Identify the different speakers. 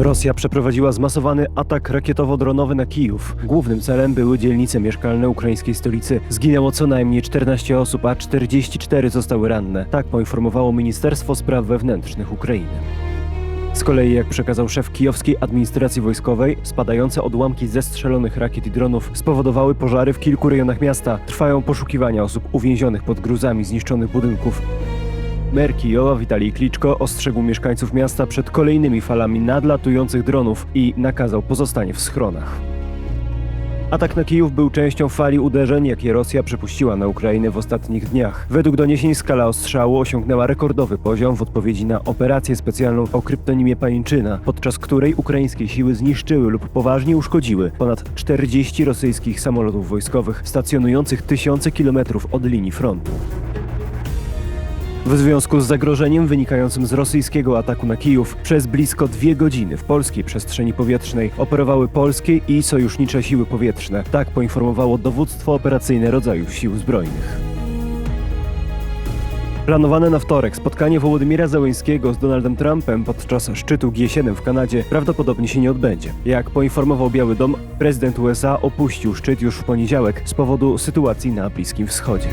Speaker 1: Rosja przeprowadziła zmasowany atak rakietowo-dronowy na Kijów. Głównym celem były dzielnice mieszkalne ukraińskiej stolicy. Zginęło co najmniej 14 osób, a 44 zostały ranne. Tak poinformowało Ministerstwo Spraw Wewnętrznych Ukrainy. Z kolei, jak przekazał szef kijowskiej administracji wojskowej, spadające odłamki zestrzelonych rakiet i dronów spowodowały pożary w kilku rejonach miasta. Trwają poszukiwania osób uwięzionych pod gruzami zniszczonych budynków. Mer Kijowa Witalij Kliczko ostrzegł mieszkańców miasta przed kolejnymi falami nadlatujących dronów i nakazał pozostanie w schronach. Atak na Kijów był częścią fali uderzeń, jakie Rosja przepuściła na Ukrainę w ostatnich dniach. Według doniesień skala ostrzału osiągnęła rekordowy poziom w odpowiedzi na operację specjalną o kryptonimie Pajęczyna, podczas której ukraińskie siły zniszczyły lub poważnie uszkodziły ponad 40 rosyjskich samolotów wojskowych stacjonujących tysiące kilometrów od linii frontu. W związku z zagrożeniem wynikającym z rosyjskiego ataku na Kijów przez blisko dwie godziny w polskiej przestrzeni powietrznej operowały polskie i sojusznicze siły powietrzne. Tak poinformowało dowództwo operacyjne rodzajów sił zbrojnych. Planowane na wtorek spotkanie Wołodymira Zełenskiego z Donaldem Trumpem podczas szczytu G7 w Kanadzie prawdopodobnie się nie odbędzie. Jak poinformował Biały Dom, prezydent USA opuścił szczyt już w poniedziałek z powodu sytuacji na Bliskim Wschodzie.